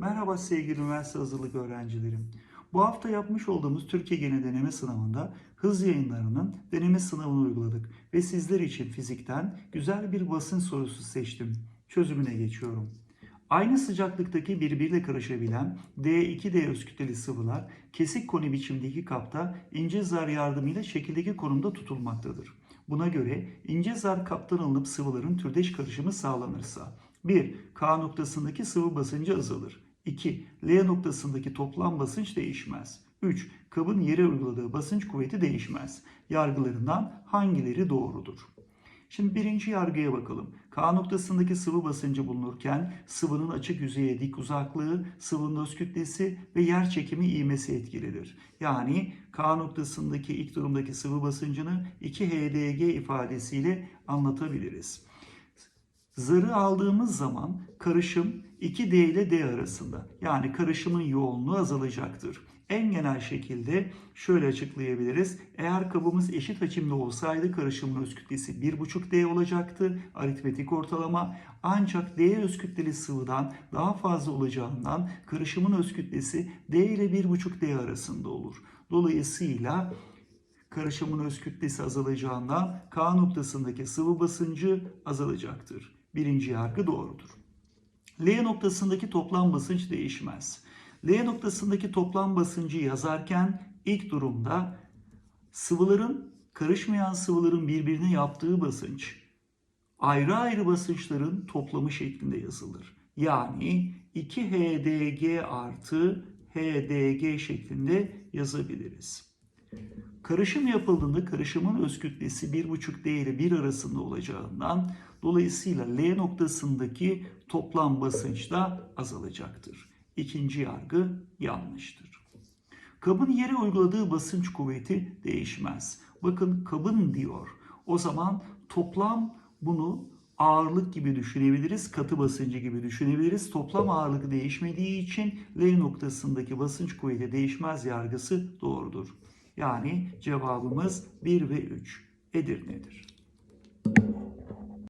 Merhaba sevgili üniversite hazırlık öğrencilerim. Bu hafta yapmış olduğumuz Türkiye Genel Deneme Sınavı'nda hız yayınlarının deneme sınavını uyguladık ve sizler için fizikten güzel bir basınç sorusu seçtim. Çözümüne geçiyorum. Aynı sıcaklıktaki birbiriyle karışabilen D2D öz kütleli sıvılar kesik koni biçimdeki kapta ince zar yardımıyla şekildeki konumda tutulmaktadır. Buna göre ince zar kaptan alınıp sıvıların türdeş karışımı sağlanırsa 1. K noktasındaki sıvı basıncı azalır. 2. L noktasındaki toplam basınç değişmez. 3. Kabın yere uyguladığı basınç kuvveti değişmez. Yargılarından hangileri doğrudur? Şimdi birinci yargıya bakalım. K noktasındaki sıvı basıncı bulunurken sıvının açık yüzeye dik uzaklığı, sıvının öz kütlesi ve yer çekimi ivmesi etkilidir. Yani K noktasındaki ilk durumdaki sıvı basıncını 2 HDG ifadesiyle anlatabiliriz. Zarı aldığımız zaman karışım 2D ile D arasında. Yani karışımın yoğunluğu azalacaktır. En genel şekilde şöyle açıklayabiliriz. Eğer kabımız eşit hacimli olsaydı karışımın öz kütlesi 1,5D olacaktı. Aritmetik ortalama. Ancak D öz kütleli sıvıdan daha fazla olacağından karışımın öz kütlesi D ile 1,5D arasında olur. Dolayısıyla karışımın öz kütlesi azalacağından K noktasındaki sıvı basıncı azalacaktır. Birinci yargı doğrudur. L noktasındaki toplam basınç değişmez. L noktasındaki toplam basıncı yazarken ilk durumda sıvıların karışmayan sıvıların birbirine yaptığı basınç ayrı ayrı basınçların toplamı şeklinde yazılır. Yani 2HDG artı HDG şeklinde yazabiliriz. Karışım yapıldığında karışımın öz kütlesi 1,5D ile 1 arasında olacağından dolayısıyla L noktasındaki toplam basınç da azalacaktır. İkinci yargı yanlıştır. Kabın yere uyguladığı basınç kuvveti değişmez. Bakın kabın diyor. O zaman toplam bunu ağırlık gibi düşünebiliriz, katı basıncı gibi düşünebiliriz. Toplam ağırlık değişmediği için L noktasındaki basınç kuvveti değişmez yargısı doğrudur. Yani cevabımız 1 ve 3 Edirne'dir.